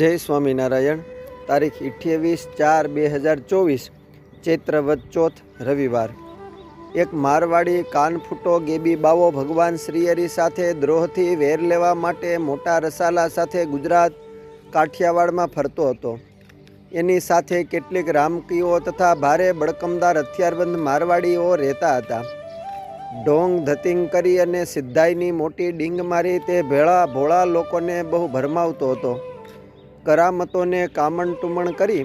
જય સ્વામિનારાયણ. તારીખ અઠ્યાવીસ ચાર બે હજાર ચોવીસ ચૈત્રવત ચોથ, રવિવાર. એક મારવાડી કાનફૂટો ગેબી બાવો ભગવાન શ્રીહરિ સાથે દ્રોહથી વેર લેવા માટે મોટા રસાલા સાથે ગુજરાત કાઠિયાવાડમાં ફરતો હતો. એની સાથે કેટલીક રામકીઓ તથા ભારે બળકમદાર હથિયારબંધ મારવાડીઓ રહેતા હતા. ઢોંગ ધતિંગ કરી અને સિદ્ધાઈની મોટી ડીંગ મારી તે ભેળા ભોળા લોકોને બહુ ભરમાવતો હતો. કરામતોને કામણ ટુમણ કરી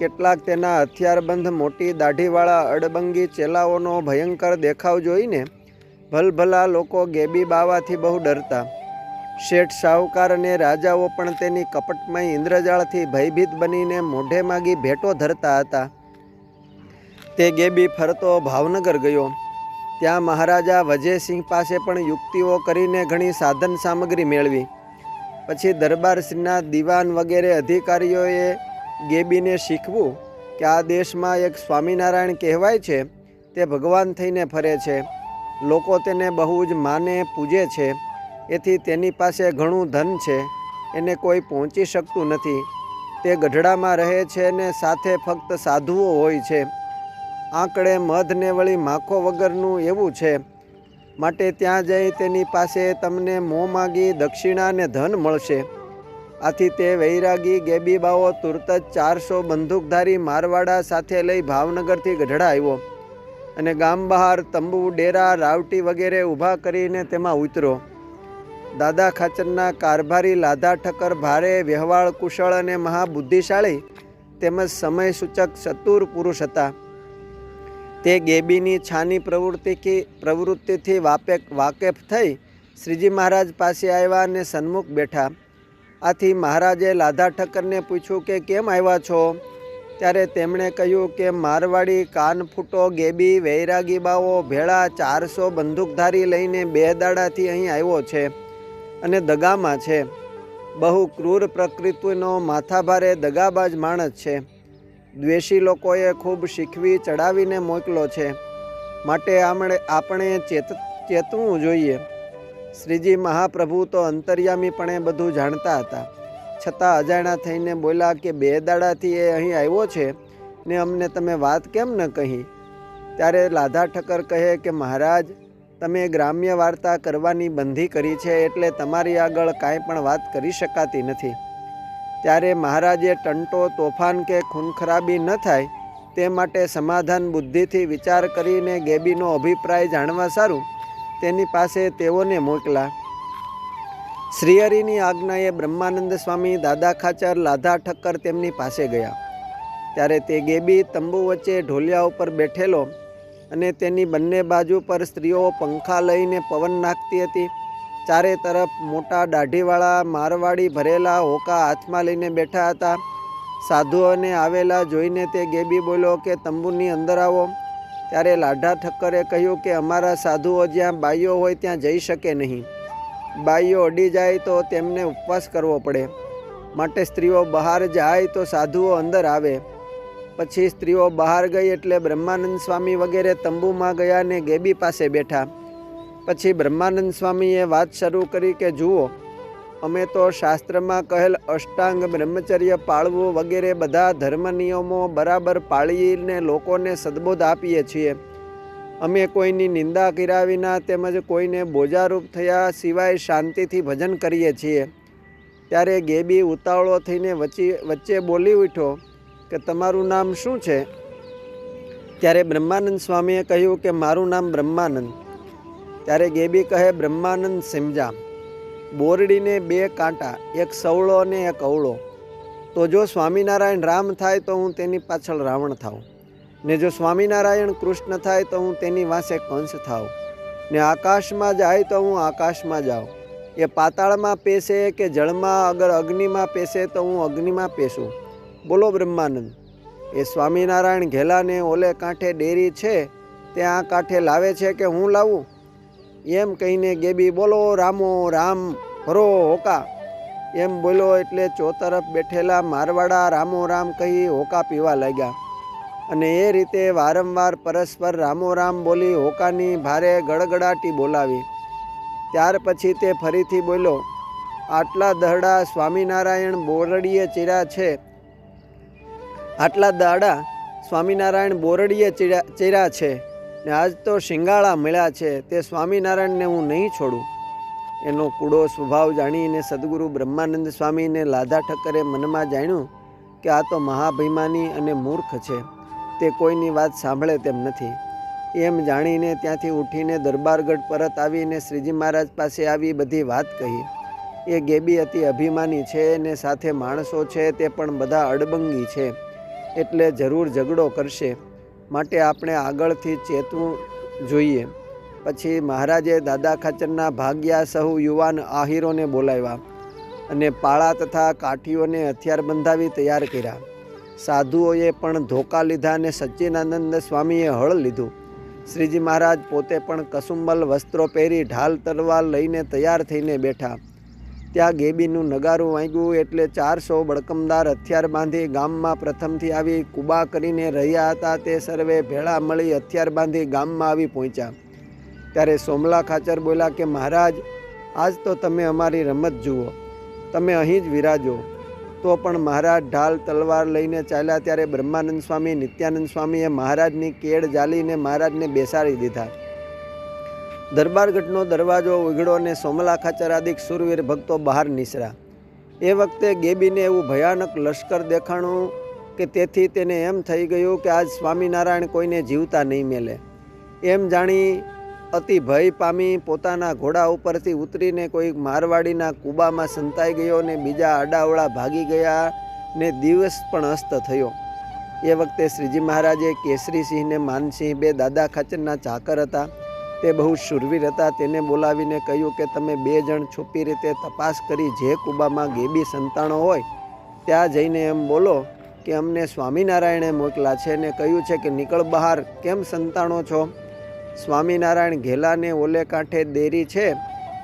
કેટલાક તેના હથિયારબંધ મોટી દાઢીવાળા અડબંગી ચેલાઓનો ભયંકર દેખાવ જોઈને ભલભલા લોકો ગેબી બાવાથી બહુ ડરતા. શેઠ શાહુકાર અને રાજાઓ પણ તેની કપટમય ઇન્દ્રજાળથી ભયભીત બનીને મોઢે માગી ભેટો ધરતા હતા. તે ગેબી ફરતો ભાવનગર ગયો. ત્યાં મહારાજા વજયસિંહ પાસે પણ યુક્તિઓ કરીને ઘણી સાધન સામગ્રી મેળવી. પછી દરબારશ્રીના દિવાન વગેરે અધિકારીઓએ ગેબીને શીખવું કે આ દેશમાં એક સ્વામિનારાયણ કહેવાય છે, તે ભગવાન થઈને ફરે છે. લોકો તેને બહુ જ માને, પૂજે છે. એથી તેની પાસે ઘણું ધન છે. એને કોઈ પહોંચી શકતું નથી. તે ગઢડામાં રહે છે ને સાથે ફક્ત સાધુઓ હોય છે. આંકડે મધને વળી માખો વગરનું એવું છે માટે ત્યાં જઈ તેની પાસે તમને મોં માગી દક્ષિણા અને ધન મળશે. આથી તે વૈરાગી ગેબીબાઓ તુરત જ ચારસો બંદૂકધારી મારવાડા સાથે લઈ ભાવનગરથી ગઢડા આવ્યો અને ગામ બહાર તંબુ, ડેરા, રાવટી વગેરે ઊભા કરીને તેમાં ઉતરો દાદા ખાચરના કારભારી લાધા ઠક્કર ભારે વ્યવહાર કુશળ અને મહાબુદ્ધિશાળી તેમજ સમય સૂચક ચતુર પુરુષ હતા. તે ગેબીની છાની પ્રવૃત્તિથી પ્રવૃત્તિથી વાપેક વાકેફ થઈ શ્રીજી મહારાજ પાસે આવ્યા અને સન્મુખ બેઠા. આથી મહારાજે લાધા ઠક્કરને પૂછ્યું કે કેમ આવ્યા છો? ત્યારે તેમણે કહ્યું કે મારવાડી કાનફૂટો, ગેબી, વૈરાગી બાવો, ભેળા ચારસો બંદૂકધારી લઈને બે દાડાથી અહીં આવ્યો છે અને દગામાં છે. બહુ ક્રૂર પ્રકૃતિનો માથાભારે દગાબાજ માણસ છે. દ્વેષી લોકોએ ખૂબ શીખવી, ચડાવીને મોકલો છે. માટે આમણે, આપણે ચેત, ચેતવું જોઈએ. શ્રીજી મહાપ્રભુ તો અંતર્યામીપણે બધું જાણતા હતા. છતાં અજાણા થઈને બોલ્યા કે, બે દાડાથી એ અહીં આવ્યો છે ને અમને તમે વાત કેમ ન કહી? ત્યારે લાધા ઠક્કર કહે કે, મહારાજ, તમે ગ્રામ્ય વાર્તા કરવાની બંધી કરી છે એટલે તમારી આગળ કાંઈ પણ વાત કરી શકાતી નથી. ત્યારે મહારાજે ટંટો, તોફાન કે ખૂનખરાબી ન થાય તે માટે સમાધાન બુદ્ધિથી વિચાર કરીને ગેબીનો અભિપ્રાય જાણવા સારું. તેની પાસે તેઓને મોકલા. શ્રીહરિની આજ્ઞાએ બ્રહ્માનંદ સ્વામી દાદા ખાચર લાધા ઠક્કર તેમની પાસે ગયા. ત્યારે તે ગેબી તંબુ વચ્ચે ઢોલિયા ઉપર બેઠેલો અને તેની બંને બાજુ પર સ્ત્રીઓ પંખા લઈને પવન નાખતી હતી. ચારે તરફ મોટા દાઢીવાળા, મારવાડી ભરેલા, હોકા હાથમાં લઈને બેઠા હતા. સાધુઓને આવેલા જોઈને તે ગેબી બોલ્યો કે, તંબુની અંદર આવો. ત્યારે લાઢા ઠક્કરે કહ્યું કે, અમારા સાધુઓ જ્યાં બાઈઓ હોય ત્યાં જઈ શકે નહીં. બાઈઓ અડી જાય તો તેમને ઉપવાસ કરવો પડે. માટે સ્ત્રીઓ બહાર જાય તો સાધુઓ અંદર આવે. પછી સ્ત્રીઓ બહાર ગઈ એટલે બ્રહ્માનંદ સ્વામી વગેરે તંબુમાં ગયા ને ગેબી પાસે બેઠા. પછી બ્રહ્માનંદ સ્વામીએ વાત શરૂ કરી કે, જુઓ, અમે તો શાસ્ત્રમાં કહેલ અષ્ટાંગ બ્રહ્મચર્ય પાળવું વગેરે બધા ધર્મ નિયમો બરાબર પાળીને લોકોને સદબોધ આપીએ છીએ. અમે કોઈની નિંદા કર્યા વિના તેમજ કોઈને બોજારૂપ થયા સિવાય શાંતિથી ભજન કરીએ છીએ. ત્યારે ગેબી ઉતાવળો થઈને વચ્ચે વચ્ચે બોલી ઉઠ્યો કે, તમારું નામ શું છે? ત્યારે બ્રહ્માનંદ સ્વામીએ કહ્યું કે, મારું નામ બ્રહ્માનંદ. ત્યારે ગેબી કહે, બ્રહ્માનંદ સમજા, બોરડીને બે કાંટા, એક સવળો અને એક અવળો. તો જો સ્વામિનારાયણ રામ થાય તો હું તેની પાછળ રાવણ થાઉં. ને જો સ્વામિનારાયણ કૃષ્ણ થાય તો હું તેની વાંસે કંસ થાઉં. ને આકાશમાં જાય તો હું આકાશમાં જાઉં. એ પાતાળમાં પેશે કે જળમાં, અગર અગ્નિમાં પેશે તો હું અગ્નિમાં પેશું બોલો બ્રહ્માનંદ, એ સ્વામિનારાયણ ઘેલાને ઓલે કાંઠે ડેરી છે? તે આ કાંઠે લાવે છે કે હું લાવું? એમ કહીને ગેબી બોલો, રામો, રામ, હરો, હોકા. એમ બોલો એટલે ચોતરફ બેઠેલા મારવાડા રામો, રામ કહી હોકા પીવા લાગ્યા. અને એ રીતે વારંવાર પરસ્પર રામો, રામ બોલી હોકાની ભારે ગડગડાટી બોલાવી. ત્યાર પછી તે ફરીથી બોલ્યો, આટલા દહડા સ્વામિનારાયણ બોરડીએ ચીરા છે. આટલા દાડા સ્વામિનારાયણ બોરડીએ ચીરા છે. ને આજ તો શિંગાળા મળ્યા છે, તે સ્વામિનારાયણને હું નહીં છોડું. એનો કૂડો સ્વભાવ જાણીને સદગુરુ બ્રહ્માનંદ સ્વામીને લાધા ઠક્કરે મનમાં જાણ્યું કે આ તો મહાભિમાની અને મૂર્ખ છે, તે કોઈની વાત સાંભળે તેમ નથી. એમ જાણીને ત્યાંથી ઉઠીને દરબારગઢ પરત આવીને શ્રીજી મહારાજ પાસે આવી બધી વાત કહી. એ ગેબી અતિ અભિમાની છે ને સાથે માણસો છે, તે પણ બધા અડબંગી છે, એટલે જરૂર ઝઘડો કરશે. માટે આપણે આગળથી ચેતવું જોઈએ. પછી મહારાજે દાદા ખાચરના ભાગ્યા સહુ યુવાન આહિરોને બોલાવ્યા અને પાળા તથા કાઠીઓને હથિયાર બંધાવી તૈયાર કર્યા. સાધુઓએ પણ ધોકા લીધા અને સચ્ચિદાનંદ સ્વામીએ હળ લીધું. શ્રીજી મહારાજ પોતે પણ કસુંબલ વસ્ત્રો પહેરી ઢાલ તલવાર લઈને તૈયાર થઈને બેઠા. ત્યાં ગેબીનું નગારું વાંગ્યું એટલે ચારસો બળકમદાર હથિયાર બાંધી ગામમાં પ્રથમથી આવી કુબા કરીને રહ્યા હતા તે સર્વે ભેળા મળી હથિયાર બાંધી ગામમાં આવી પહોંચ્યા. ત્યારે સોમલા ખાચર બોલ્યા કે, મહારાજ, આજ તો તમે અમારી રમત જુઓ. તમે અહીં જ વિરાજો. તો પણ મહારાજ ઢાલ તલવાર લઈને ચાલ્યા ત્યારે બ્રહ્માનંદ સ્વામી, નિત્યાનંદ સ્વામીએ મહારાજની કેળ જાલીને મહારાજને બેસાડી દીધા. દરબારગઢનો દરવાજો ઉઘડો અને સોમલા ખાચર આદિક સુરવીર ભક્તો બહાર નીસરા. એ વખતે ગેબીને એવું ભયાનક લશ્કર દેખાણું કે તેથી તેને એમ થઈ ગયું કે આજ સ્વામિનારાયણ કોઈને જીવતા નહીં મેલે. એમ જાણી અતિ ભય પામી પોતાના ઘોડા ઉપરથી ઉતરીને કોઈ મારવાડીના કૂબામાં સંતાઈ ગયો ને બીજા આડાવડા ભાગી ગયા ને દિવસ પણ અસ્ત થયો. એ વખતે શ્રીજી મહારાજે કેસરીસિંહને માનસિંહ બે દાદા ખાચરના ચાકર હતા. તે બહુ શૂરવીર હતા. તેને બોલાવીને કહ્યું કે તમે બે જણ છુપી રીતે તપાસ કરી જે કુબામાં ગેબી સંતાણો હોય, ત્યાં જઈને એમ બોલો કે અમને સ્વામિનારાયણે મોકલા છે અને કહ્યું છે કે નીકળ બહાર, કેમ સંતાણો છો? સ્વામિનારાયણ ઘેલાને ઓલે કાંઠે દેરી છે,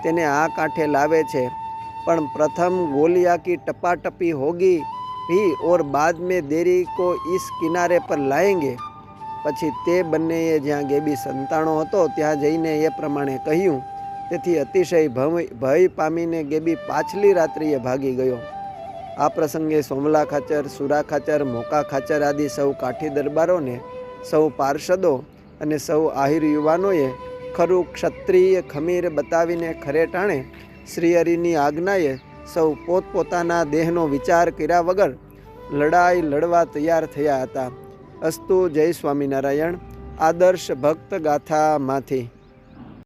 તેને આ કાંઠે લાવે છે. પણ પ્રથમ ગોલિયા કી ટપાટપી હોગી ભી ઓર બાદ મેં દેરી કો ઇસ કિનારે પર લાએંગે પછી તે બંનેએ જ્યાં ગેબી સંતાણો હતો, ત્યાં જઈને એ પ્રમાણે કહ્યું, તેથી અતિશય ભય પામીને ગેબી પાછલી રાત્રિએ ભાગી ગયો. આ પ્રસંગે સોમલા ખાચર, સુરા ખાચર, મોકા ખાચર આદિ સૌ કાઠી દરબારોને, સૌ પાર્ષદો અને સૌ આહિર યુવાનોએ ખરું ક્ષત્રિય ખમીર બતાવીને ખરેટાણે શ્રીહરિની આજ્ઞાએ સૌ પોતપોતાના દેહનો વિચાર કર્યા વગર લડાઈ લડવા તૈયાર થયા હતા. અસ્તુ જય સ્વામિનારાયણ. આદર્શ ભક્ત ગાથામાંથી.